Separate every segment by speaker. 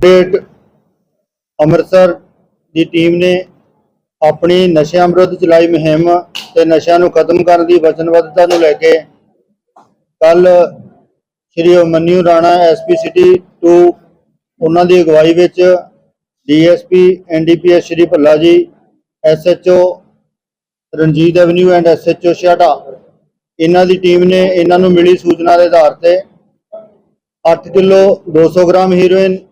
Speaker 1: Date Amritsar ਦੀ team ਨੇ ਆਪਣੀ ਨਸ਼ਿਆਂ ਵਿਰੁੱਧ ਚਲਾਈ ਮੁਹਿੰਮ ਤੇ ਨਸ਼ਿਆਂ ਨੂੰ ਖਤਮ ਕਰਨ ਦੀ ਵਚਨਬੱਧਤਾ ਨੂੰ ਲੈ ਕੇ ਕੱਲ ਸ਼੍ਰੀ ਅਮਨਿਊ ਰਾਣਾ ਐਸਪੀ ਸਿਟੀ 2 ਉਹਨਾਂ ਦੀ ਅਗਵਾਈ ਵਿੱਚ DSP NDPS Shri Bhalla ji SHO Ranjit avenue and SHO Chhata ਇਹਨਾਂ ਦੀ ਟੀਮ ਨੇ ਇਹਨਾਂ ਨੂੰ ਮਿਲੀ ਸੂਚਨਾ ਦੇ ਆਧਾਰ ਤੇ 8 ਕਿਲੋ 200 ਗ੍ਰਾਮ ਹੀਰੋਇਨ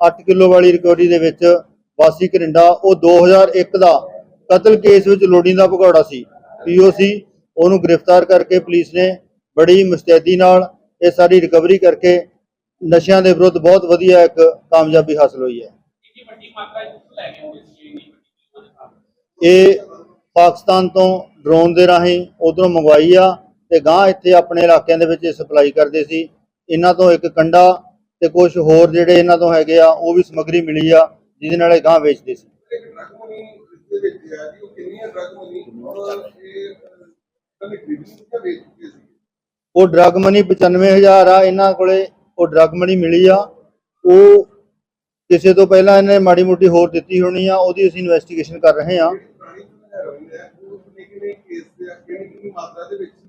Speaker 1: 8 ਕਿਲੋ ਵਾਲੀ ਰਿਕਵਰੀ ਦੇ ਵਿੱਚ ਵਾਸੀ ਕਰਿੰਡਾ ਉਹ 2001 ਦਾ ਕਤਲ ਕੇਸ ਵਿੱਚ ਲੋੜੀਂਦਾ ਭਗੌੜਾ ਸੀ। ਪੀਓਸੀ ਉਹਨੂੰ ਗ੍ਰਿਫਤਾਰ ਕਰਕੇ ਪੁਲਿਸ ਨੇ ਬੜੀ ਮੁਸਤੈਦੀ ਨਾਲ ਇਹ ਸਾਰੀ ਰਿਕਵਰੀ ਕਰਕੇ ਨਸ਼ਿਆਂ ਦੇ ਵਿਰੁੱਧ ਬਹੁਤ ਵਧੀਆ ਇੱਕ ਕਾਮਯਾਬੀ ਹਾਸਲ ਹੋਈ ਹੈ। ਇਹ ਪਾਕਿਸਤਾਨ ਤੋਂ ਡਰੋਨ ਦੇ ਰਾਹੀਂ ਉਧਰੋਂ ਮੰਗਵਾਈ ਆ ਤੇ ਗਾਂ ਇੱਥੇ ਆਪਣੇ ਇਲਾਕਿਆਂ ਦੇ ਵਿੱਚ ਸਪਲਾਈ ਕਰਦੇ ਸੀ। ਇਹਨਾਂ ਤੋਂ ਇੱਕ ਕੰਡਾ ਤੇ ਕੁਝ ਹੋਰ ਜਿਹੜੇ ਇਹਨਾਂ ਤੋਂ ਹੈਗੇ ਆ ਉਹ ਵੀ ਸਮਗਰੀ ਮਿਲੀ ਆ ਜਿਹਦੇ ਨਾਲ ਇਹ ਗਾਂ ਵੇਚਦੇ ਸੀ।
Speaker 2: ਉਹ ਡਰਗ ਮਨੀ ਔਰ ਇਹ ਕੱਲੇ ਖਰੀਦਣੀ ਜਾਂ ਵੇਚ ਚੁੱਕੇ ਸੀ?
Speaker 1: ਉਹ ਡਰਗ ਮਨੀ 95000 ਆ ਇਹਨਾਂ ਕੋਲੇ ਉਹ ਡਰਗ ਮਨੀ ਮਿਲੀ ਆ। ਉਹ ਕਿਸੇ ਤੋਂ ਪਹਿਲਾਂ ਇਹਨੇ ਮਾੜੀ ਮੋਟੀ ਹੋਰ ਦਿੱਤੀ ਹੋਣੀ ਆ ਉਹਦੀ ਅਸੀਂ ਇਨਵੈਸਟੀਗੇਸ਼ਨ ਕਰ ਰਹੇ ਆ।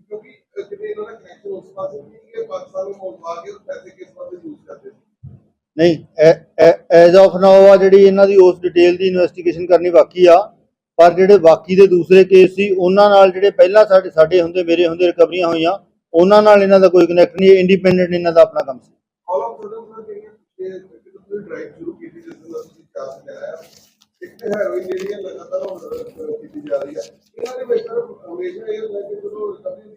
Speaker 2: ਕਿਉਂਕਿ ਇਹਨਾਂ ਦਾ ਕਨੈਕਸ਼ਨ ਉਸ ਪਾਸੇ ਕਿ ਪਾਕਿਸਤਾਨ ਨੂੰ ਮੋਲਵਾ ਕੇ ਪੈਸੇ ਕਿਸ ਪਾਸੇ ਯੂਜ਼ ਕਰਦੇ ਸੀ?
Speaker 1: ਨਹੀਂ ਐਜ਼ ਆਫ ਨਾਓ ਆ ਜਿਹੜੀ ਇਹਨਾਂ ਦੀ ਉਸ ਡਿਟੇਲ ਦੀ ਇਨਵੈਸਟੀਗੇਸ਼ਨ ਕਰਨੀ ਬਾਕੀ ਆ ਪਰ ਜਿਹੜੇ ਬਾਕੀ ਦੇ ਦੂਸਰੇ ਕੇਸ ਸੀ ਉਹਨਾਂ ਨਾਲ ਜਿਹੜੇ ਪਹਿਲਾਂ ਸਾਡੇ ਸਾਡੇ ਹੁੰਦੇ ਮੇਰੇ ਹੁੰਦੇ ਰਿਕਵਰੀਆਂ ਹੋਈਆਂ ਉਹਨਾਂ ਨਾਲ ਇਹਨਾਂ ਦਾ ਕੋਈ ਕਨੈਕਟ ਨਹੀਂ ਇੰਡੀਪੈਂਡੈਂਟ ਇਹਨਾਂ ਦਾ ਆਪਣਾ ਕੰਮ ਸੀ।
Speaker 2: ਆਲ ਆਫ ਸਰ ਜਿਹੜੀਆਂ ਡਰਾਈਵ ਸ਼ੁਰੂ ਕੀਤੀ ਜਿਸ ਦਿਨ ਤੁਸੀਂ ਚਾਸ ਲਿਆਇਆ ਇੱਕ ਹੈਰੋਇਨ ਜਿਹੜੀ ਲਗਾਤਾਰ ਕੀਤੀ ਜਾ ਰਹੀ ਹੈ ਇਹਨਾਂ ਦੇ ਵਿੱਚ ਹਮੇਸ਼ਾ ਇਹ ਹੁੰਦਾ ਕਿ ਜਦੋਂ ਕਦੀ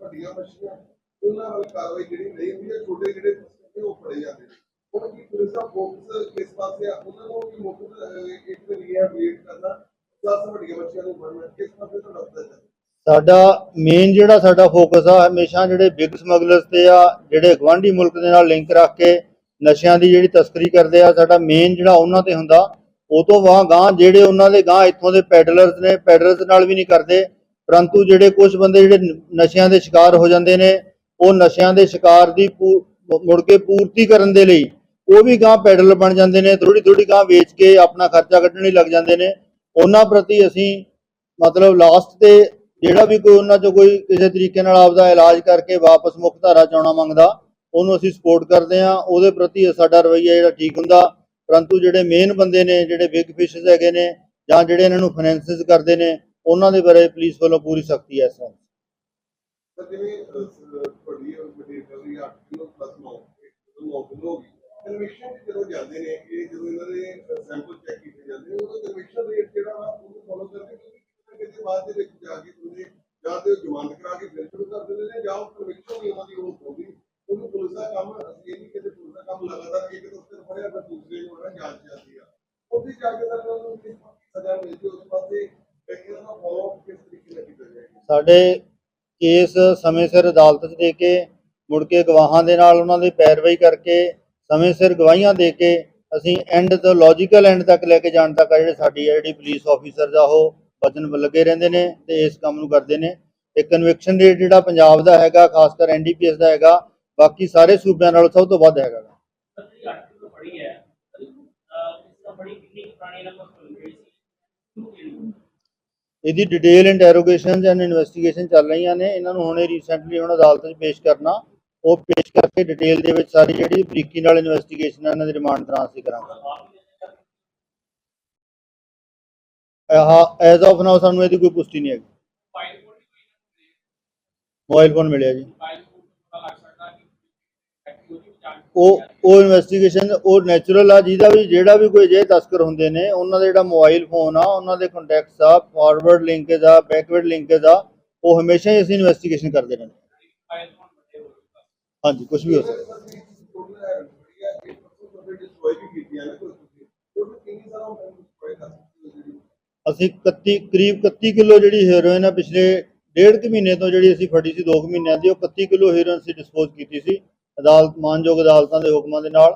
Speaker 2: ਵੱਡੀਆਂ ਮੱਛੀਆਂ ਉਹਨਾਂ ਵੱਲ ਕਾਰਵਾਈ ਜਿਹੜੀ ਨਹੀਂ ਹੁੰਦੀ ਹੈ ਛੋਟੇ ਜਿਹੜੇ ਨੇ ਉਹ ਫੜੇ ਜਾਂਦੇ ਨੇ। ਹੁਣ ਕੀ ਪੁਲਿਸ ਦਾ ਫੋਕਸ ਕਿਸ ਪਾਸੇ ਆ? ਉਹਨਾਂ ਨੂੰ ਵੀ ਮੁੱਖ ਇੱਕ ਰੀਹੈਬਿਲਿਟ ਕਰਨਾ, ਦਸ ਵੱਡੀਆਂ ਮੱਛੀਆਂ ਨੂੰ ਫੜਨਾ, ਕਿਸ ਪਾਸੇ ਤੋਂ ਲੱਗਦਾ ਹੈ?
Speaker 1: ਸਾਡਾ ਮੇਨ ਜਿਹੜਾ ਸਾਡਾ ਫੋਕਸ ਆ, ਹਮੇਸ਼ਾ ਜਿਹੜੇ ਬਿਗ ਸਮਗਲਰਸ ਤੇ ਆ, ਜਿਹੜੇ ਗਵਾਂਢੀ ਮੁਲਕ ਦੇ ਨਾਲ ਲਿੰਕ ਰੱਖ ਕੇ ਨਸ਼ਿਆਂ ਦੀ ਜਿਹੜੀ ਤਸਕਰੀ ਕਰਦੇ ਆ, ਸਾਡਾ ਮੇਨ ਜਿਹੜਾ ਉਹਨਾਂ ਤੇ ਹੁੰਦਾ, ਉਹ ਤੋਂ ਵਾਂ ਗਾਂ ਜਿਹੜੇ ਉਹਨਾਂ ਦੇ ਗਾਂ ਇੱਥੋਂ ਦੇ ਪੈਡਲਰਸ ਨੇ ਪੈਡਲਰਸ ਨਾਲ ਵੀ ਨਹੀਂ ਕਰਦੇ, ਪਰੰਤੂ ਜਿਹੜੇ ਕੁਝ ਬੰਦੇ ਜਿਹੜੇ ਨਸ਼ਿਆਂ ਦੇ ਸ਼ਿਕਾਰ ਹੋ ਜਾਂਦੇ ਨੇ ਉਹ ਨਸ਼ਿਆਂ ਦੇ ਸ਼ਿਕਾਰ ਦੀ ਪੂ- ਮੁੜ ਕੇ ਪੂਰਤੀ ਕਰਨ ਦੇ ਲਈ ਉਹ ਵੀ ਗਾਂ ਪੈਡਲ ਬਣ ਜਾਂਦੇ ਨੇ ਥੋੜੀ ਥੋੜੀ ਗਾਂ ਵੇਚ ਕੇ ਆਪਣਾ ਖਰਚਾ ਕੱਢਣ ਲਈ ਲੱਗ ਜਾਂਦੇ ਨੇ। ਉਹਨਾਂ ਪ੍ਰਤੀ ਅਸੀਂ ਮਤਲਬ ਲਾਸਟ ਤੇ ਜਿਹੜਾ ਵੀ ਕੋਈ ਉਹਨਾਂ ਚੋਂ ਕੋਈ ਕਿਸੇ ਤਰੀਕੇ ਨਾਲ ਆਪਦਾ ਇਲਾਜ ਕਰਕੇ ਵਾਪਸ ਮੁੱਖ ਧਾਰਾ ਚ ਆਉਣਾ ਮੰਗਦਾ, ਉਹਨੂੰ ਅਸੀਂ ਸਪੋਰਟ ਕਰਦੇ ਆ ਉਹਦੇ ਪ੍ਰਤੀ ਸਾਡਾ ਰਵੱਈਆ ਜਿਹੜਾ ਠੀਕ ਹੁੰਦਾ, ਪਰੰਤੂ ਜਿਹੜੇ ਮੇਨ ਬੰਦੇ ਨੇ, ਜਿਹੜੇ ਬਿਗ ਫਿਸ਼ਸ ਹੈਗੇ ਨੇ ਜਾਂ ਜਿਹੜੇ ਇਹਨਾਂ ਨੂੰ ਫਾਈਨੈਂਸਿਸ ਕਰਦੇ ਨੇ, ਉਹਨਾਂ ਦੇ ਬਾਰੇ ਪੁਲਿਸ ਵੱਲੋਂ ਪੂਰੀ ਸਖਤੀ ਹੈ ਇਸ ਤਰ੍ਹਾਂ
Speaker 2: ਸਰ ਜਿਵੇਂ ਅਹ, ਸ- ਵੱਡੀ ਵੱਡੀ ਰਿਕਵਰੀ 8 ਕਿਲੋ ਪਲੱਸ 9 9 ਕਿਲੋ ਹੋ ਗਈ। ਕਨਵੈਕਸ਼ਨ ਤੇ ਜਦੋਂ ਜਾਂਦੇ ਨੇ ਇਹ ਜਦੋਂ ਇਹਨਾਂ ਦੇ ਸੈਂਪਲ ਚੈੱਕ ਕੀਤੇ ਜਾਂਦੇ ਨੇ ਉਦੋਂ ਕਨਵੈਕਸ਼ਨ ਰੇਟ ਜਿਹੜਾ ਵਾ ਉਹਨੂੰ ਫੋਲੋ ਕਰਦੇ ਕਿਉਂਕਿ ਕਿਤੇ ਨਾ ਕਿਤੇ ਬਾਅਦ ਦੇ ਵਿੱਚ ਜਾ ਕੇ ਤੁਸੀਂ ਜਾਂ ਤੇ ਉਹ ਜ਼ਮਾਨਤ ਕਰਾ ਕੇ ਫਿਰ ਸ਼ੁਰੂ ਕਰ ਦਿੰਦੇ ਨੇ ਜਾਂ ਉਹ ਕਨਵੈਕਸ਼ਨ ਵੀ ਉਹਨਾਂ ਦੀ ਉਹ ਹੋਊਗੀ ਉਹਨੂੰ ਪੁਲਿਸ ਦਾ ਕੰਮ ਅਸੀਂ ਇਹ ਨਹੀਂ ਕਿਤੇ ਪੁਲਿਸ ਦਾ ਕੰਮ ਲਗਾਤਾਰ ਇੱਕ ਦੋ ਦਿਨ ਫੜਿਆ ਫਿਰ ਦੂਸਰੇ ਨੂੰ ਉਹਨਾਂ ਜਾਂਚ ਜਾਂਦੀ ਆ। ਉੱਥੇ ਜਾ ਕੇ ਤਾਂ ਉਹਨਾਂ ਨੂੰ ਕਿਸ ਸਜ਼ਾ ਮਿਲਦੀ ਉਸ ਪਾਸੇ ਇਹਨਾਂ ਦਾ ਫੋਲੋ ਕਿਸ ਤਰੀਕੇ ਨਾਲ ਕੀਤਾ ਜਾਏਗਾ?
Speaker 1: ਸਾਡੇ ਕੇਸ ਸਮੇਂ ਸਿਰ ਅਦਾਲਤ 'ਚ ਦੇ ਕੇ, ਮੁੜ ਕੇ ਗਵਾਹਾਂ ਦੇ ਨਾਲ ਉਹਨਾਂ ਦੀ ਪੈਰਵਾਈ ਕਰਕੇ, ਸਮੇਂ ਸਿਰ ਗਵਾਹੀਆਂ ਦੇ ਕੇ ਅਸੀਂ ਐਂਡ ਤੋਂ ਲੌਜੀਕਲ ਐਂਡ ਤੱਕ ਲੈ ਕੇ ਜਾਣ ਤੱਕ ਜਿਹੜੇ ਸਾਡੀ ਜਿਹੜੀ ਪੁਲਿਸ ਆਫੀਸਰ ਆ ਉਹ ਵਚਨ ਲੱਗੇ ਰਹਿੰਦੇ ਨੇ ਤੇ ਇਸ ਕੰਮ ਨੂੰ ਕਰਦੇ ਨੇ। ਤੇ ਕਨਵਿਕਸ਼ਨ ਰੇਟ ਜਿਹੜਾ ਪੰਜਾਬ ਦਾ ਹੈਗਾ, ਖਾਸ ਕਰ ਐਨਡੀਪੀਐਸ ਦਾ ਹੈਗਾ, ਬਾਕੀ ਸਾਰੇ ਸੂਬਿਆਂ ਨਾਲੋਂ ਸਭ ਤੋਂ ਵੱਧ ਹੈਗਾ।
Speaker 3: ਬੜੀ ਹੈ। ਬੜੀ ਕਿੰਨੀ ਪੁਰਾਣੀ ਨੰਬਰ ਤੋਂ ਸੀ?
Speaker 1: ਇਹਦੀ ਡਿਟੇਲ ਇੰਟਰੋਗੇਸ਼ਨਸ ਐਂਡ ਇਨਵੈਸਟੀਗੇਸ਼ਨ ਚੱਲ ਰਹੀਆਂ ਨੇ। ਇਹਨਾਂ ਨੂੰ ਹੁਣੇ ਰੀਸੈਂਟਲੀ ਹੁਣ ਅਦਾਲਤ 'ਚ ਪੇਸ਼ ਕਰਨਾ। ਉਹ ਪੇਸ਼ ਕਰਕੇ ਡਿਟੇਲ ਦੇ ਵਿੱਚ ਸਾਰੀ ਜਿਹੜੀ ਬਰੀਕੀ ਨਾਲ ਇਨਵੈਸਟੀਗੇਸ਼ਨ ਇਹਨਾਂ ਦੀ ਰਿਮਾਂਡ ਦੌਰਾਨ ਅਸੀਂ ਕਰਾਂਗੇ। ਐਜ਼ ਆਫ ਨਾਓ ਸਾਨੂੰ ਇਹਦੀ ਕੋਈ ਪੁਸ਼ਟੀ ਨਹੀਂ ਹੈਗੀ। ਮੋਬਾਈਲ ਫੋਨ ਮਿਲਿਆ ਜੀ
Speaker 3: ਫਾਈਲ ਕੋਡ ਪਤਾ ਲੱਗ ਸਕਦਾ ਕਿ ਐਕਟੀਵਿਟੀ ਚਾਰਜ
Speaker 1: ਉਹ ਉਹ ਇਨਵੈਸਟੀਗੇਸ਼ਨ ਉਹ ਨੈਚੁਰਲ ਆ, ਜਿਹਦਾ ਵੀ, ਜਿਹੜਾ ਵੀ ਕੋਈ ਜੇ ਤਸਕਰ ਹੁੰਦੇ ਨੇ, ਉਹਨਾਂ ਦਾ ਜਿਹੜਾ ਮੋਬਾਈਲ ਫੋਨ ਆ, ਉਹਨਾਂ ਦੇ ਕੰਟੈਕਟਸ ਆ ਫਾਰਵਰਡ ਲਿੰਕੇਜ ਆ ਬੈਕਵਰਡ ਲਿੰਕੇਜ ਆ, ਉਹ ਹਮੇਸ਼ਾ ਹੀ ਅਸੀਂ ਇਨਵੈਸਟੀਗੇਸ਼ਨ ਕਰਦੇ ਰਹਿੰਦੇ ਹਾਂਜੀ ਕੁਝ ਵੀ ਹੋ ਸਕਦਾ।
Speaker 2: ਅਸੀਂ
Speaker 1: 31 ਕਰੀਬ 31 ਕਿਲੋ ਜਿਹੜੀ ਹੈਰੋਇਨ ਆ, ਪਿਛਲੇ ਡੇਢ ਕੁ ਮਹੀਨੇ ਤੋਂ ਜਿਹੜੀ ਅਸੀਂ ਫੜੀ ਸੀ 2 ਮਹੀਨਿਆਂ ਦੀ, ਉਹ 31 ਕਿਲੋ ਹੈਰੋਇਨ ਅਸੀਂ ਡਿਸਪੋਜ਼ ਕੀਤੀ ਸੀ। ਅਦਾਲਤ ਮਾਨਯੋਗ ਅਦਾਲਤਾਂ ਦੇ ਹੁਕਮਾਂ ਦੇ ਨਾਲ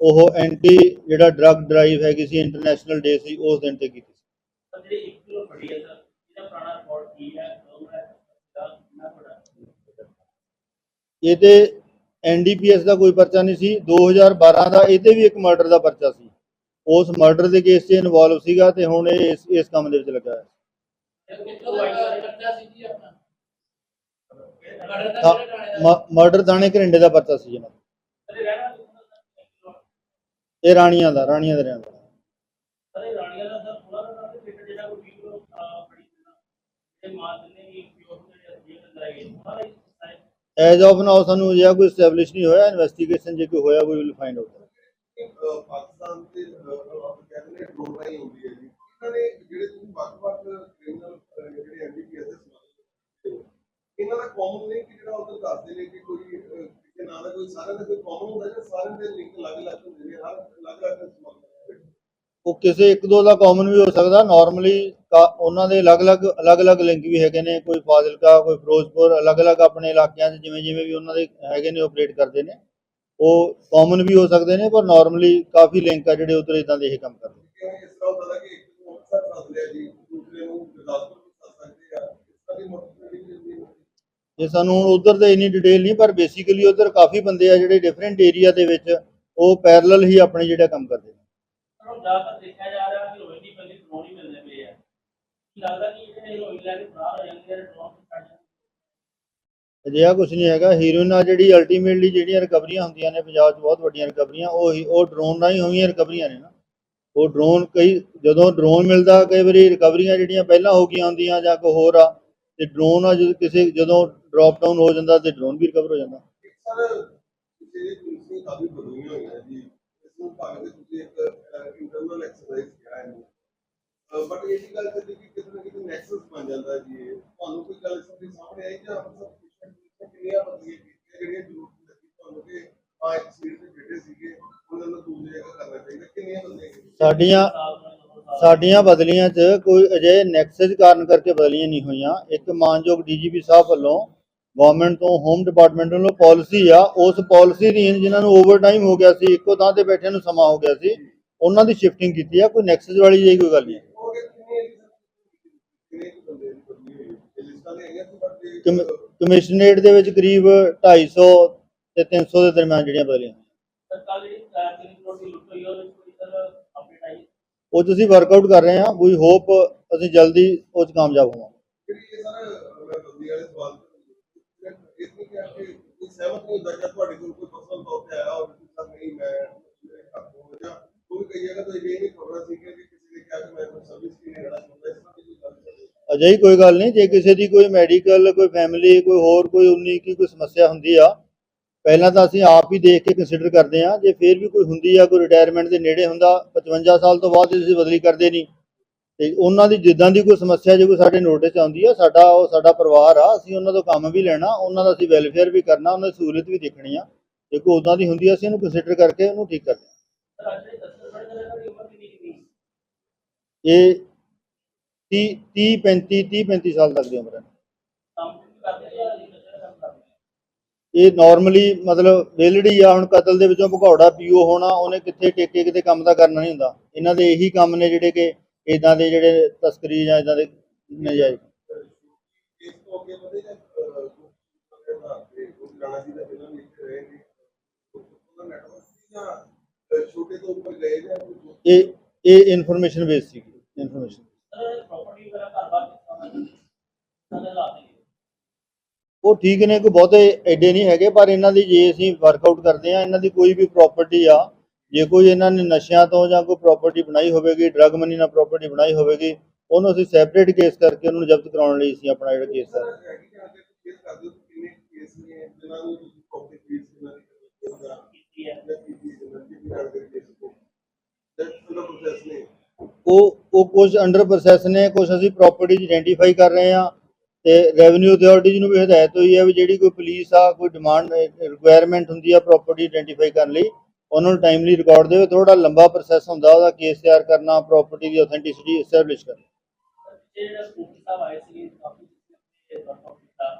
Speaker 1: ਉਹ ਐਂਟੀ ਜਿਹੜਾ ਡਰੱਗ ਡਰਾਈਵ ਹੈਗੀ ਸੀ ਇੰਟਰਨੈਸ਼ਨਲ ਡੇ ਸੀ ਉਸ ਦਿਨ ਤੇ ਕੀਤੀ ਸੀ।
Speaker 3: ਤਾਂ ਜਿਹੜੀ 1 ਕਿਲੋ ਫੜੀ ਹੈ ਸਰ ਇਹਦਾ ਪੁਰਾਣਾ ਰਿਕਾਰਡ ਕੀ ਹੈ? ਕਦੋਂ ਹੈ? ਦਾ ਕਿੰਨਾ ਬੜਾ
Speaker 1: ਇਹ ਤੇ ਐਨਡੀਪੀਐਸ ਦਾ ਕੋਈ ਪਰਚਾ ਨਹੀਂ ਸੀ। 2012 ਦਾ ਇਹ ਤੇ ਵੀ ਇੱਕ ਮਰਡਰ ਦਾ ਪਰਚਾ ਸੀ। ਉਸ ਮਰਡਰ ਦੇ ਕੇਸ 'ਚ ਇਨਵੋਲਵ ਸੀਗਾ ਤੇ ਹੁਣ ਇਹ ਇਸ ਇਸ ਕੰਮ ਦੇ ਵਿੱਚ ਲੱਗਾ ਹੈ ਮਰਡਰ ਥਾਣੇ ਘਰਿੰਡੇ ਦਾ ਪਰਚਾ ਸੀ ਜਨਾਬ। ਇਹ ਰਾਣੀਆਂ ਦਾ ਰਾਣੀਆਂ ਦਾ ਰਹਿਣ ਦਾ
Speaker 3: ਇਹ
Speaker 1: ਐਜ਼ ਆਫ ਨਾਓ ਸਾਨੂੰ ਅਜਿਹਾ ਕੋਈ ਸਟੈਬਲਿਸ਼ ਨਹੀਂ ਹੋਇਆ। ਇਨਵੈਸਟੀਗੇਸ਼ਨ ਜੇ ਕੋਈ ਹੋਇਆ ਵੀ ਵਿਲ ਫਾਈਂਡ ਆਊਟ
Speaker 2: ਪਾਕਿਸਤਾਨ ਤੇ ਕਹਿੰਦੇ ਨੇ ਡਰੋਨ ਰਾਈ ਹੁੰਦੀ ਹੈ ਜੀ। ਇਹਨਾਂ ਨੇ ਜਿਹੜੇ ਤੁਸੀਂ ਵੱਖ-ਵੱਖ ਕ੍ਰਿਮੀਨਲ ਜਿਹੜੇ ਐਨਡੀਪੀਐਸ ਇਹਨਾਂ ਦਾ ਕਾਮਨ ਲਿੰਕ ਜਿਹੜਾ ਉਧਰ ਦੱਸਦੇ ਨੇ ਕਿ ਕੋਈ ਕਿਸੇ ਨਾਂ ਦਾ ਕੋਈ ਸਾਰਿਆਂ ਦਾ ਕੋਈ ਕਾਮਨ ਹੁੰਦਾ ਜਾਂ ਸਾਰਿਆਂ ਦੇ ਲਿੰਕ ਅਲੱਗ-ਅਲੱਗ ਹੁੰਦੇ ਨੇ ਹਰ ਅਲੱਗ-ਅਲੱਗ
Speaker 1: ਉਹ ਕਿਸੇ ਇੱਕ ਦੋ ਦਾ ਕਾਮਨ ਵੀ ਹੋ ਸਕਦਾ ਨਾਰਮਲੀ ਉਹਨਾਂ ਦੇ ਅਲੱਗ-ਅਲੱਗ ਅਲੱਗ-ਅਲੱਗ ਲਿੰਕ ਵੀ ਹੈਗੇ ਨੇ ਕੋਈ ਫਾਜ਼ਿਲਕਾ ਕੋਈ ਫਿਰੋਜ਼ਪੁਰ ਅਲੱਗ-ਅਲੱਗ ਆਪਣੇ ਇਲਾਕਿਆਂ 'ਚ ਜਿਵੇਂ ਜਿਵੇਂ ਵੀ ਉਹਨਾਂ ਦੇ ਹੈਗੇ ਨੇ ਆਪਰੇਟ ਕਰਦੇ ਨੇ। ਉਹ ਕਾਮਨ ਵੀ ਹੋ ਸਕਦੇ ਨੇ ਪਰ ਨਾਰਮਲੀ ਕਾਫੀ ਲਿੰਕ ਆ ਜਿਹੜੇ ਉਧਰ ਇਦਾਂ ਦੇ ਇਹ ਕੰਮ ਕਰਦੇ
Speaker 2: ਇਸ ਤਰ੍ਹਾਂ ਹੁੰਦਾ ਕਿ ਇੱਕ ਨੂੰ ਫਸ ਲਿਆ ਜੀ ਦੂਸਰੇ ਨੂੰ ਗੁਰਦਾਸਪੁਰ ਫਸ ਸਕਦੇ ਆ ਇਸ ਤਰ੍ਹਾਂ
Speaker 1: ਇਹ ਸਾਨੂੰ ਹੁਣ ਉਧਰ ਤੇ ਇੰਨੀ ਡਿਟੇਲ ਨਹੀਂ ਪਰ ਬੇਸਿਕਲੀ ਉਧਰ ਕਾਫੀ ਬੰਦੇ ਆ ਜਿਹੜੇ ਡਿਫਰੈਂਟ ਏਰੀਆ ਦੇ ਵਿੱਚ ਉਹ ਪੈਰਲਲ ਹੀ ਆਪਣੇ ਜਿਹੜਾ ਕੰਮ ਕਰਦੇ ਨੇ।
Speaker 3: ਪਰ ਹੁਣ ਜ਼ਿਆਦਾਤਰ ਦੇਖਿਆ ਜਾ ਰਿਹਾ ਕਿ ਹੀਰੋਇਨ ਦੀ ਬੰਦੀ ਡਰੋਨ ਹੀ ਮਿਲਦੇ ਪਏ ਆ। ਕੀ ਲੱਗਦਾ ਕਿ ਜਿਹੜੇ ਹੀਰੋਇਨ ਲੈ ਕੇ ਫਰਾਰ ਹੋ ਜਾਂਦੇ ਆ ਡਰੋਨ ਛੱਡ ਜਾਂਦੇ
Speaker 1: ਅਜਿਹਾ ਕੁਝ ਨਹੀਂ ਹੈਗਾ। ਹੀਰੋਇਨ ਆ ਜਿਹੜੀ ਅਲਟੀਮੇਟਲੀ ਜਿਹੜੀਆਂ ਰਿਕਵਰੀਆਂ ਹੁੰਦੀਆਂ ਨੇ ਪੰਜਾਬ 'ਚ ਬਹੁਤ ਵੱਡੀਆਂ ਰਿਕਵਰੀਆਂ ਉਹ ਹੀ- ਉਹ ਡਰੋਨ ਰਾਹੀਂ ਹੋਈਆਂ ਰਿਕਵਰੀਆਂ ਨੇ ਨਾ। ਉਹ ਡਰੋਨ ਕਈ ਜਦੋਂ ਡਰੋਨ ਮਿਲਦਾ ਕਈ ਵਾਰੀ ਰਿਕਵਰੀਆਂ ਜਿਹੜੀਆਂ ਪਹਿਲਾਂ ਹੋ ਗਈਆਂ ਹੁੰਦੀਆਂ ਜਾਂ ਕੋਈ ਹੋਰ ਆ ਤੇ ਡਰੋਨ ਆ, ਜਦੋਂ ਕਿਸੇ ਜਦੋਂ ਡ੍ਰੌਪ ਡਾਊਨ ਹੋ ਜਾਂਦਾ ਤੇ ਡਰੋਨ ਵੀ ਰਿਕਵਰ ਹੋ ਜਾਂਦਾ
Speaker 2: ਇੱਕ ਸਰ ਕਿਸੇ ਦੀ ਪੁਲਿਸ ਨੇ ਕਾਫੀ ਬਦਲੀਆਂ ਹੋਈਆਂ ਜੀ ਇਸ ਨੂੰ ਭਾਵੇਂ ਕਿ ਤੁਸੀਂ ਇੱਕ ਇੰਟਰਨਲ ਐਕਸਰਸਾਈਜ਼ ਕਿਹਾ ਹੈ ਬਟ ਇਹ ਵੀ ਗੱਲ ਕਰਦੀ ਕਿ ਕਿਤੇ ਨਾ ਕਿਤੇ ਨੈਕਸਸ ਬਣ ਜਾਂਦਾ ਹੈ ਜੀ ਇਹ। ਤੁਹਾਨੂੰ ਕੋਈ ਗੱਲ ਇਸ ਦੇ ਸਾਹਮਣੇ ਆਈ ਜਾਂ ਮਤਲਬ ਪਿਛਲੇ ਪਿਛਲੇ ਕਿੰਨੀਆਂ ਬਦਲੀਆਂ ਕੀਤੀਆਂ ਜਿਹੜੀਆਂ ਜ਼ਰੂਰਤ ਲੱਗੀ ਤੁਹਾਨੂੰ ਕਿ ਆ ਇੱਕ ਸੀਟ ਤੇ ਬੈਠੇ ਸੀਗੇ ਉਹਨਾਂ ਨੂੰ ਦੂਜੀ ਜਗ੍ਹਾ ਕਰਨਾ ਚਾਹੀਦਾ ਕਿੰਨੀਆਂ ਬਦਲੀਆਂ ਕੀਤੀਆਂ?
Speaker 1: ਸਾਡੀਆਂ
Speaker 3: ਸਾਲ ਨਾਲ ਦੋ ਸਾਲ
Speaker 1: ਸਾਡੀਆਂ ਬਦਲੀਆਂ 'ਚ ਕੋਈ ਅਜੇ ਨੈਕਸਸ ਕਾਰਨ ਕਰਕੇ ਬਦਲੀਆਂ ਨਹੀਂ ਹੋਈਆਂ। ਇੱਕ ਮਾਨਯੋਗ ਡੀਜੀਪੀ ਸਾਹਿਬ ਵੱਲੋਂ ਗਵਰਨਮੈਂਟ ਤੋਂ ਹੋਮ ਡਿਪਾਰਟਮੈਂਟ ਵੱਲੋਂ ਪਾਲਿਸੀ ਆ, ਉਸ ਪਾਲਿਸੀ ਦੀ ਜਿਨ੍ਹਾਂ ਨੂੰ ਓਵਰਟਾਈਮ ਹੋ ਗਿਆ ਸੀ, ਇੱਕੋ ਥਾਂ ਤੇ ਬੈਠਿਆਂ ਨੂੰ ਸਮਾਂ ਹੋ ਗਿਆ ਸੀ, ਉਹਨਾਂ ਦੀ ਸ਼ਿਫਟਿੰਗ ਕੀਤੀ ਆ, ਕੋਈ ਨੈਕਸਸ ਵਾਲੀ ਜਿਹੀ ਕੋਈ ਗੱਲ ਨਹੀਂ।
Speaker 2: ਦੇ
Speaker 1: ਕਮਿਸ਼ਨਰੇਟ ਦੇ ਵਿੱਚ ਕਰੀਬ 250 ਤੇ 300 ਦੇ ਦਰਮਿਆਨ ਜਿਹੜੀਆਂ ਬਦਲੀਆਂ
Speaker 3: ਸਰ ਜਿਹੜੀ ਤਿੰਨ ਕਰੋੜ ਦੀ ਲੁੱਟ ਹੋਈ ਉਹਦੇ ਵਿੱਚ ਕੋਈ ਸਰ ਅਪਡੇਟ ਆਈ
Speaker 1: ਉਹ ਅਸੀਂ ਵਰਕਆਊਟ ਕਰ ਰਹੇ ਹਾਂ ਵੀ ਹੋਪ ਅਸੀਂ ਜਲਦੀ ਉਹ 'ਚ ਕਾਮਯਾਬ ਹੋਵਾਂਗੇ। ਅਜਿਹੀ ਕੋਈ ਗੱਲ ਨਹੀਂ ਜੇ ਕਿਸੇ ਦੀ ਕੋਈ ਮੈਡੀਕਲ ਕੋਈ ਫੈਮਿਲੀ ਕੋਈ ਹੋਰ ਕੋਈ ਉਨੀ ਕੀ ਕੋਈ ਸਮੱਸਿਆ ਹੁੰਦੀ ਆ ਪਹਿਲਾਂ ਤਾਂ ਅਸੀਂ ਆਪ ਹੀ ਦੇਖ ਕੇ ਕੰਸੀਡਰ ਕਰਦੇ ਆ ਜੇ ਫਿਰ ਵੀ ਕੋਈ ਹੁੰਦੀ ਆ, ਕੋਈ ਰਿਟਾਇਰਮੈਂਟ ਦੇ ਨੇੜੇ ਹੁੰਦਾ 55 ਸਾਲ ਤੋਂ ਬਾਅਦ ਅਸੀਂ ਬਦਲੀ ਕਰਦੇ ਨਹੀਂ। ਤੇ ਉਹਨਾਂ ਦੀ ਜਿੱਦਾਂ ਦੀ ਕੋਈ ਸਮੱਸਿਆ, ਜੇ ਕੋਈ ਸਾਡੇ ਨੋਟਿਸ ਆਉਂਦੀ ਆ, ਸਾਡਾ ਉਹ ਸਾਡਾ ਪਰਿਵਾਰ ਆ, ਅਸੀਂ ਉਹਨਾਂ ਤੋਂ ਕੰਮ ਵੀ ਲੈਣਾ, ਉਹਨਾਂ ਦਾ ਅਸੀਂ ਵੈਲਫੇਅਰ ਵੀ ਕਰਨਾ, ਉਹਨਾਂ ਦੀ ਸਹੂਲਤ ਵੀ ਦੇਖਣੀ ਆ। ਜੇ ਕੋਈ ਉਦਾਂ ਦੀ ਹੁੰਦੀ ਆ, ਅਸੀਂ ਉਹਨੂੰ ਕੰਸੀਡਰ ਕਰਕੇ ਉਹਨੂੰ ਠੀਕ ਕਰਦੇ ਹਾਂ।
Speaker 3: ਸਰ ਅੱਜ
Speaker 1: ਇਹ 30 35 30 35 ਸਾਲ ਤੱਕ ਦੀ ਉਮਰ ਹੈ
Speaker 3: ਕੰਮ ਵੀ ਕਰਦੇ ਨੇ ਜਾਂ ਨਸ਼ੇ ਦਾ ਕੰਮ ਕਰਦੇ ਨੇ
Speaker 1: ਇਹ ਨਾਰਮਲੀ ਮਤਲਬ ਵਿਲੜੀ ਆ ਹੁਣ ਕਤਲ ਦੇ ਵਿੱਚੋਂ ਭਗੌੜਾ ਪੀਓ ਹੋਣਾ ਉਹਨੇ ਕਿੱਥੇ ਟੇਕੇ ਕਿਤੇ ਕੰਮ ਦਾ ਕਰਨਾ ਨਹੀਂ ਹੁੰਦਾ। ਇਹਨਾਂ ਦੇ ਇਹੀ ਕੰਮ ਨੇ ਜਿਹੜੇ ਕਿ ਇਦਾਂ ਦੇ ਜਿਹੜੇ ਤਸਕਰੀ ਜਾਂ ਇਦਾਂ ਦੇ ਨਜਾਇਜ਼
Speaker 2: ਤੋਂ ਅੱਗੇ ਵਧੇ ਜਾਂ ਅਹ, ਤੇ ਉਹ ਜਾਣਾ ਸੀ ਤਾਂ ਪਹਿਲਾਂ ਵੀ ਇੱਥੇ ਰਹੇ ਨੇ ਉਹਦਾ ਨੈਟਵਰਕ ਸੀ ਜਾਂ ਅਹ, ਛੋਟੇ ਤੋਂ ਉੱਪਰ ਗਏ ਜਾਂ ਕੋਈ
Speaker 1: ਇਹ ਇਹ ਇਨਫੋਰਮੇਸ਼ਨ ਬੇਸ ਸੀਗੀ ਇਨਫੋਰਮੇਸ਼ਨ
Speaker 3: ਸਰ ਪ੍ਰਾਪਰਟੀ ਵਗੈਰਾ ਘਰ ਬਾਰ ਕਿਸ ਤਰ੍ਹਾਂ ਦਾ ਸਾਡੇ ਹਾਲਾਤ ਨੇ
Speaker 1: ਉਹ ਠੀਕ ਨੇ, ਕੋਈ ਬਹੁਤੇ ਐਡੇ ਨਹੀਂ ਹੈਗੇ, ਪਰ ਇਹਨਾਂ ਦੀ ਜੇ ਅਸੀਂ ਵਰਕਆਊਟ ਕਰਦੇ ਆ ਇਹਨਾਂ ਦੀ ਕੋਈ ਵੀ ਪ੍ਰਾਪਰਟੀ ਆ, ਜੇ ਕੋਈ ਇਹਨਾਂ ਨੇ ਨਸ਼ਿਆਂ ਤੋਂ ਜਾਂ ਕੋਈ ਪ੍ਰਾਪਰਟੀ ਬਣਾਈ ਹੋਵੇਗੀ ਡਰਗ ਮਨੀ ਨਾਲ ਪ੍ਰਾਪਰਟੀ ਬਣਾਈ ਹੋਵੇਗੀ, ਉਹਨੂੰ ਅਸੀਂ ਸੈਪਰੇਟ ਕੇਸ ਕਰਕੇ ਉਹਨੂੰ ਜ਼ਬਤ ਕਰਾਉਣ ਲਈ ਅਸੀਂ ਆਪਣਾ ਜਿਹੜਾ ਕੇਸ ਹੈ। ਉਹ ਉਹ ਕੁਝ ਅੰਡਰ ਪ੍ਰੋਸੈਸ ਨੇ ਕੁਝ ਅਸੀਂ ਪ੍ਰਾਪਰਟੀਜ਼ ਆਇਡੈਂਟੀਫਾਈ ਕਰ ਰਹੇ ਹਾਂ। ਤੇ ਰੈਵਨਿਊ ਅਥਾਰਟੀਜ਼ ਨੂੰ ਵੀ ਹਦਾਇਤ ਹੋਈ ਹੈ ਵੀ ਜਿਹੜੀ ਕੋਈ ਪੁਲਿਸ ਆ ਕੋਈ ਡਿਮਾਂਡ ਰਿਕੁਆਇਰਮੈਂਟ ਹੁੰਦੀ ਆ ਪ੍ਰਾਪਰਟੀ ਆਇਡੈਂਟੀਫਾਈ ਕਰਨ ਲਈ ਉਹਨਾਂ ਨੂੰ ਟਾਈਮਲੀ ਰਿਕਾਰਡ ਦੇਵੇ ਥੋੜਾ ਲੰਬਾ ਪ੍ਰੋਸੈਸ ਹੁੰਦਾ ਉਹਦਾ ਕੇਸ ਤਿਆਰ ਕਰਨਾ ਪ੍ਰਾਪਰਟੀ ਦੀ ਆਥੈਂਟਿਸਿਟੀ ਐਸਟੈਬਲਿਸ਼ ਕਰਨਾ।
Speaker 3: ਜਿਹੜਾ ਸਪੋਰਟ ਸਾਹਿਬ ਆਏ ਸੀ ਕਾਫੀ ਕੀਤਾ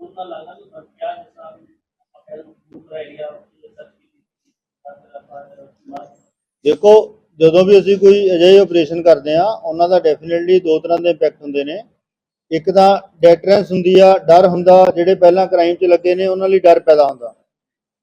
Speaker 3: ਉਹਨਾਂ ਲੱਗਦਾ ਕਿ ਕਿਆ ਤਰ੍ਹਾਂ ਆਪਾਂ ਦੂਸਰਾ ਏਰੀਆ
Speaker 1: ਦੇਖੋ ਜਦੋਂ ਵੀ ਅਸੀਂ ਕੋਈ ਅਜਿਹੇ ਆਪਰੇਸ਼ਨ ਕਰਦੇ ਆ ਉਹਨਾਂ ਦਾ ਡੈਫੀਨਿਟਲੀ ਦੋ ਤਰ੍ਹਾਂ ਦੇ ਇੰਪੈਕਟ ਹੁੰਦੇ ਨੇ। ਇੱਕ ਤਾਂ ਡੈਟਰੈਂਸ ਹੁੰਦੀ ਆ, ਡਰ ਹੁੰਦਾ, ਜਿਹੜੇ ਪਹਿਲਾਂ ਕ੍ਰਾਈਮ 'ਚ ਲੱਗੇ ਨੇ, ਉਹਨਾਂ ਲਈ ਡਰ ਪੈਦਾ ਹੁੰਦਾ।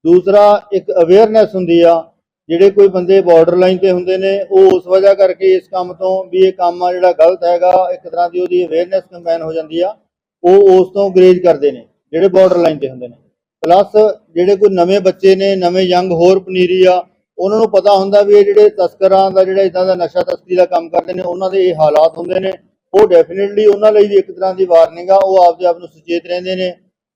Speaker 1: ਦੂਸਰਾ, ਇੱਕ ਅਵੇਅਰਨੈਸ ਹੁੰਦੀ ਆ, ਜਿਹੜੇ ਕੋਈ ਬੰਦੇ ਬਾਰਡਰ ਲਾਈਨ ਤੇ ਹੁੰਦੇ ਨੇ, ਉਹ ਉਸ ਵਜ੍ਹਾ ਕਰਕੇ ਇਸ ਕੰਮ ਤੋਂ ਵੀ ਇਹ ਕੰਮ ਆ ਜਿਹੜਾ ਗਲਤ ਹੈਗਾ, ਇੱਕ ਤਰ੍ਹਾਂ ਦੀ ਉਹਦੀ ਅਵੇਅਰਨੈਸ ਕੰਪੇਨ ਹੋ ਜਾਂਦੀ ਆ, ਉਹ ਉਸ ਤੋਂ ਗਰੇਜ ਕਰਦੇ ਨੇ, ਜਿਹੜੇ ਬਾਰਡਰ ਲਾਈਨ ਤੇ ਹੁੰਦੇ ਨੇ। ਪਲੱਸ ਜਿਹੜੇ ਕੋਈ ਨਵੇਂ ਬੱਚੇ ਨੇ, ਨਵੇਂ ਯੰਗ ਹੋਰ ਪਨੀਰੀ ਆ, ਉਹਨਾਂ ਨੂੰ ਪਤਾ ਹੁੰਦਾ ਵੀ ਇਹ ਜਿਹੜੇ ਤਸਕਰਾਂ ਦਾ, ਜਿਹੜਾ ਇਦਾਂ ਦਾ ਨਸ਼ਾ ਤਸਕਰੀ ਦਾ ਕੰਮ ਕਰਦੇ ਨੇ, ਉਹਨਾਂ ਦੇ ਇਹ ਹਾਲਾਤ ਹੁੰਦੇ ਨੇ ਉਹ ਡੈਫੀਨਿਟਲੀ ਉਹਨਾਂ ਲਈ ਵੀ ਇੱਕ ਤਰ੍ਹਾਂ ਦੀ ਵਾਰਨਿੰਗ ਆ, ਉਹ ਆਪਦੇ ਆਪ ਨੂੰ ਸੁਚੇਤ ਰਹਿੰਦੇ ਨੇ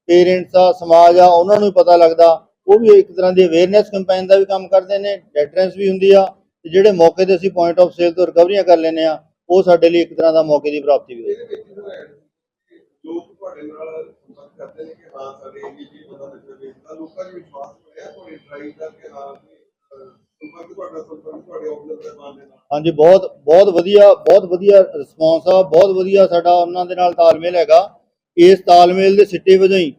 Speaker 1: ਪੇਰੈਂਟਸ ਆ, ਸਮਾਜ ਆ, ਉਹਨਾਂ ਨੂੰ ਪਤਾ ਲੱਗਦਾ, ਉਹ ਵੀ ਇੱਕ ਤਰ੍ਹਾਂ ਦੀ ਅਵੇਅਰਨੈਸ ਕੈਂਪੇਨ ਦਾ ਵੀ ਕੰਮ ਕਰਦੇ ਨੇ ਡੈਟਰੈਂਸ ਵੀ ਹੁੰਦੀ ਆ, ਤੇ ਜਿਹੜੇ ਮੌਕੇ ਤੇ ਅਸੀਂ ਪੁਆਇੰਟ ਆਫ ਸੇਲ ਤੋਂ ਰਿਕਵਰੀਆਂ ਕਰ ਲੈਂਦੇ ਆ, ਉਹ ਸਾਡੇ ਲਈ ਇੱਕ ਤਰ੍ਹਾਂ ਦਾ ਮੌਕੇ ਦੀ ਪ੍ਰਾਪਤੀ ਵੀ ਹੈ
Speaker 2: ਇਹਦੇ ਤੁਹਾਡੇ ਨਾਲ ਸੰਪਰਕ ਕਰਦੇ ਨੇ ਕਿ ਹਾਂ, ਸਾਡੇ ਏਰੀਏ ਦੀ ਬੰਦਾ ਨਸ਼ਾ ਲੋਕਾਂ 'ਚ ਵਿਸ਼ਵਾਸ ਹੋਇਆ, ਤੁਹਾਡੀ ਟਰਾਈ ਕਰਕੇ ਹਾਂ
Speaker 1: ਹਾਂਜੀ, ਬਹੁਤ ਬਹੁਤ ਵਧੀਆ ਬਹੁਤ ਵਧੀਆ ਰਿਸਪੌਂਸ ਆ, ਬਹੁਤ ਵਧੀਆ ਸਾਡਾ ਉਹਨਾਂ ਦੇ ਨਾਲ ਤਾਲਮੇਲ ਹੈਗਾ। ਇਸ ਤਾਲਮੇਲ ਦੇ ਸਿੱਟੇ ਵਜੋਂ ਹੀ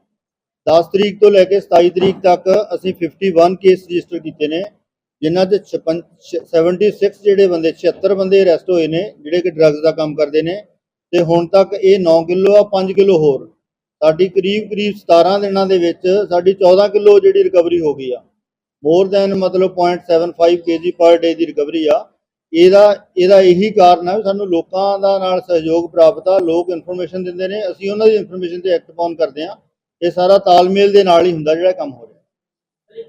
Speaker 1: 10 ਤਰੀਕ ਤੋਂ ਲੈ ਕੇ 27 ਤਰੀਕ ਤੱਕ ਅਸੀਂ 51 ਕੇਸ ਰਜਿਸਟਰ ਕੀਤੇ ਨੇ, ਜਿਨ੍ਹਾਂ ਤੇ 56 76 ਜਿਹੜੇ ਬੰਦੇ 76 ਬੰਦੇ ਅਰੈਸਟ ਹੋਏ ਨੇ, ਜਿਹੜੇ ਕਿ ਡਰੱਗਸ ਦਾ ਕੰਮ ਕਰਦੇ ਨੇ। ਤੇ ਹੁਣ ਤੱਕ ਇਹ 9 ਕਿਲੋ ਆ 5 ਕਿਲੋ ਹੋਰ। ਸਾਡੀ ਕਰੀਬ ਕਰੀਬ 17 ਦਿਨਾਂ ਦੇ ਵਿੱਚ ਸਾਡੀ 14 ਕਿਲੋ ਜਿਹੜੀ ਰਿਕਵਰੀ ਹੋ ਗਈ ਆ। ਮੋਰ ਦੈਨ ਮਤਲਬ 0.75 ਕੇਜੀ ਪਰ ਡੇ ਦੀ ਰਿਕਵਰੀ ਆ। ਇਹਦਾ ਇਹਦਾ ਇਹੀ ਕਾਰਨ ਆ ਸਾਨੂੰ ਲੋਕਾਂ ਦਾ ਨਾਲ ਸਹਿਯੋਗ ਪ੍ਰਾਪਤ ਆ। ਲੋਕ ਇਨਫੋਰਮੇਸ਼ਨ ਦਿੰਦੇ ਨੇ, ਅਸੀਂ ਉਹਨਾਂ ਦੀ ਇਨਫੋਰਮੇਸ਼ਨ ਤੇ ਐਕਟ ਪਾਉਣ ਕਰਦੇ ਆ। ਇਹ ਸਾਰਾ ਤਾਲਮੇਲ ਦੇ ਨਾਲ ਹੀ ਹੁੰਦਾ ਜਿਹੜਾ ਕੰਮ ਹੋ ਰਿਹਾ।
Speaker 3: ਇੱਕ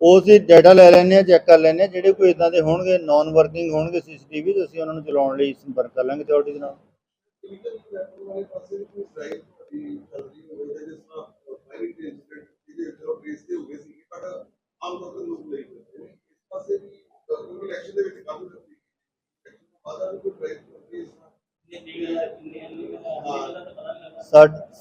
Speaker 1: ਉਹ ਅਸੀਂ ਡਾਟਾ ਲੈ ਲੈਂਦੇ ਆ ਚੈੱਕ ਕਰ ਲੈਂਦੇ ਆ ਜਿਹੜੇ ਕੋਈ ਇਦਾਂ ਦੇ ਹੋਣਗੇ ਨਾਨ ਵਰਕਿੰਗ ਹੋਣਗੇ ਸੀਸੀਟੀਵੀ ਤੇ ਅਸੀਂ ਉਹਨਾਂ ਨੂੰ ਚਲਾਉਣ ਲਈ ਸੰਪਰਕ ਕਰ ਲਾਂਗੇ ਅਥਾਰਟੀ ਦੇ ਨਾਲ।
Speaker 2: ਵਾਲੇ ਪਾਸੇ ਕੋਈ ਟਰਾਈ ਤੁਹਾਡੀ ਹੋਵੇ ਜਿਸ ਤਰ੍ਹਾਂ ਫਾਇਰਿੰਗ ਦੇ ਜਿਹਦੇ ਚਲੋ ਟ੍ਰੇਸ ਤੇ ਹੋ ਗਏ ਸੀ ਪਰ ਆਮ ਤੌਰ ਤੇ ਲੋਕ ਨਹੀਂ ਕਰਦੇ ਨੇ ਇਸ ਪਾਸੇ ਵੀ ਕਿਉਂਕਿ ਇਲੈਕਸ਼ਨ ਦੇ ਵਿੱਚ ਕਾਫੀ ਕਰਦੀ ਇਲੈਕਸ਼ਨ ਤੋਂ ਬਾਅਦ ਵੀ ਕੋਈ ਟਰਾਈ ਕਰਦੀ ਇਸ ਤਰ੍ਹਾਂ
Speaker 3: ਕਿੰਨੇ ਲੀਗਲ ਹੈ ਕਿੰਨੇ ਅਨਲੀਗਲ ਹੈ ਲੀਗਲ ਦਾ ਤਾਂ ਪਤਾ ਨਹੀਂ ਲੱਗਦਾ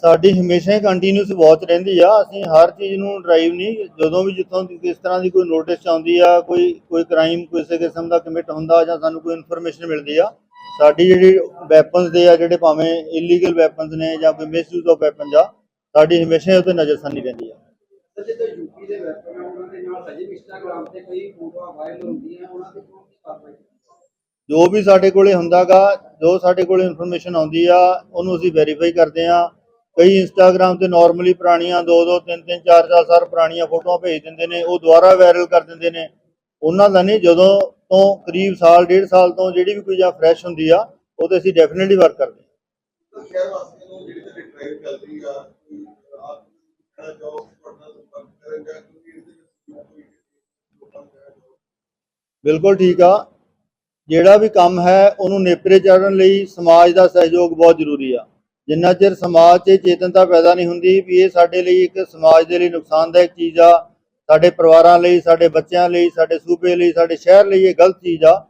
Speaker 1: ਸਾਡ- ਹਮੇਸ਼ਾ ਹੀ ਕੰਟੀਨਿਊਸ ਵਾਚ ਰਹਿੰਦੀ ਆ। ਅਸੀਂ ਹਰ ਚੀਜ਼ ਨੂੰ ਡਰਾਈਵ ਨਹੀਂ ਜਦੋਂ ਵੀ ਜਿੱਥੋਂ ਦੀ ਕਿਸ ਤਰ੍ਹਾਂ ਦੀ ਕੋਈ ਨੋਟਿਸ ਆਉਂਦੀ ਆ ਕੋਈ ਕੋਈ ਕ੍ਰਾਈਮ ਕਿਸੇ ਕਿਸਮ ਦਾ ਕਮਿਟ ਹੁੰਦਾ ਜਾਂ ਸਾਨੂੰ ਕੋਈ ਇਨਫੋਰਮੇਸ਼ਨ ਮਿਲਦੀ ਆ ਸਾਡੀ ਜਿਹੜੀ ਵੈਪਨਸ ਦੇ ਆ ਜਿਹੜੇ ਭਾਵੇਂ ਇਲੀਗਲ ਵੈਪਨਸ ਨੇ ਜਾਂ ਕੋਈ ਮਿਸਯੂਜ਼ ਆਫ ਵੈਪਨਸ ਆ ਸਾਡੀ ਹਮੇਸ਼ਾ ਹੀ ਉਹ ਤੇ ਨਜ਼ਰਸਾਨੀ ਰਹਿੰਦੀ ਆ।
Speaker 4: ਸਰ ਜਦੋਂ ਯੂਪੀ ਦੇ ਵੈਪਨ ਆ ਉਹਨਾਂ ਦੇ ਨਾਲ ਹਜੇ ਵੀ ਇੰਸਟਾਗ੍ਰਾਮ ਤੇ ਕਈ ਫੋਟੋਆਂ ਵਾਇਰਲ ਹੁੰਦੀਆਂ ਉਹਨਾਂ ਤੇ ਕੌਣ ਕੀ ਕਾਰਵਾਈ
Speaker 1: ਜੋ ਵੀ ਸਾਡੇ ਕੋਲੇ ਹੁੰਦਾਗਾ ਜੋ ਸਾਡੇ ਕੋਲੇ ਇਨਫੋਰਮੇਸ਼ਨ ਆਉਂਦੀ ਆ ਉਹਨੂੰ ਅਸੀਂ ਵੈਰੀਫਾਈ ਕਰਦੇ ਆ। ਕਈ ਇੰਸਟਾਗ੍ਰam ਤੇ ਨਾਰਮਲੀ ਪੁਰਾਣੀਆਂ 2 2 3 3 4 4 ਸਾਲ ਪੁਰਾਣੀਆਂ ਫੋਟੋਆਂ ਭੇਜ ਦਿੰਦੇ ਨੇ ਉਹ ਦੁਬਾਰਾ ਵਾਇਰਲ ਕਰ ਦਿੰਦੇ ਨੇ। ਉਹਨਾਂ ਦਾ ਨਹੀਂ ਜਦੋਂ ਤੋਂ ਕਰੀਬ ਸਾਲ ਡੇਢ ਸਾਲ ਤੋਂ ਜਿਹੜੀ ਵੀ ਕੋਈ ਜਾਂ ਫਰੈਸ਼ ਹੁੰਦੀ ਆ ਉਹ ਤੇ ਅਸੀਂ ਡੈਫੀਨਿਟਲੀ ਵਰਕ ਕਰਦੇ ਹਾਂ।
Speaker 2: ਸ਼ਹਿਰ ਵਾਸੀਆਂ ਨੂੰ ਜਿਹੜੀ ਆ ਆਪ ਸੰਪਰਕ
Speaker 1: ਬਿਲਕੁਲ ਠੀਕ ਆ। ਜਿਹੜਾ ਵੀ ਕੰਮ ਹੈ ਉਹਨੂੰ ਨੇਪਰੇ ਚਾੜਨ ਲਈ ਸਮਾਜ ਦਾ ਸਹਿਯੋਗ ਬਹੁਤ ਜ਼ਰੂਰੀ ਆ। ਜਿੰਨਾ ਚਿਰ ਸਮਾਜ 'ਚ ਚੇਤਨਤਾ ਪੈਦਾ ਨਹੀਂ ਹੁੰਦੀ ਵੀ ਇਹ ਸਾਡੇ ਲਈ ਇੱਕ ਸਮਾਜ ਦੇ ਲਈ ਨੁਕਸਾਨਦਾਇਕ ਚੀਜ਼ ਆ, ਸਾਡੇ ਪਰਿਵਾਰਾਂ ਲਈ, ਸਾਡੇ ਬੱਚਿਆਂ ਲਈ, ਸਾਡੇ ਸੂਬੇ ਲਈ, ਸਾਡੇ ਸ਼ਹਿਰ ਲਈ ਇਹ ਗਲਤ ਚੀਜ਼ ਆ,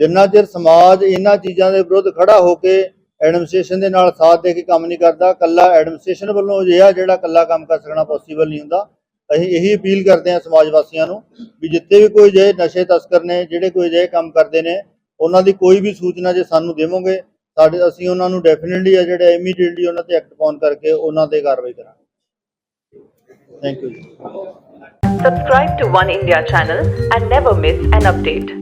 Speaker 1: ਜਿੰਨਾ ਚਿਰ ਸਮਾਜ ਇਹਨਾਂ ਚੀਜ਼ਾਂ ਦੇ ਵਿਰੁੱਧ ਖੜਾ ਹੋ ਕੇ ਐਡਮਿਨਿਸਟ੍ਰੇਸ਼ਨ ਦੇ ਨਾਲ ਸਾਥ ਦੇ ਕੇ ਕੰਮ ਨਹੀਂ ਕਰਦਾ ਕੱਲਾ ਐਡਮਿਨਿਸਟ੍ਰੇਸ਼ਨ ਵੱਲੋਂ ਅਜਿਹਾ ਜਿਹੜਾ ਕੱਲਾ ਕੰਮ ਕਰ ਸਕਣਾ ਪੋਸੀਬਲ ਨਹੀਂ ਹੁੰਦਾ, ਅਸੀਂ ਇਹੀ ਅਪੀਲ ਕਰਦੇ ਹਾਂ ਸਮਾਜ ਵਾਸੀਆਂ ਨੂੰ ਵੀ ਜਿੱਥੇ ਵੀ ਕੋਈ ਜੇ ਨਸ਼ੇ ਤਸਕਰ ਨੇ, ਜਿਹੜੇ ਕੋਈ ਜੇ ਕੰਮ ਕਰਦੇ ਨੇ, ਉਹਨਾਂ ਦੀ ਕੋਈ ਵੀ ਸੂਚਨਾ ਜੇ ਸਾਨੂੰ ਦੇਵੋਗੇ ਸਾਡੇ ਅਸੀਂ ਉਹਨਾਂ ਨੂੰ ਡੈਫੀਨਿਟਲੀ ਆ ਜਿਹੜੇ ਇਮੀਡੀਏਟਲੀ ਉਹਨਾਂ ਤੇ ਐਕਟ ਪਾਉਣ ਕਰਕੇ ਉਹਨਾਂ ਤੇ ਕਾਰਵਾਈ ਕਰਾਂਗੇ ਥੈਂਕ ਯੂ ਜੀ
Speaker 5: Subscribe to One India channel and never miss an update.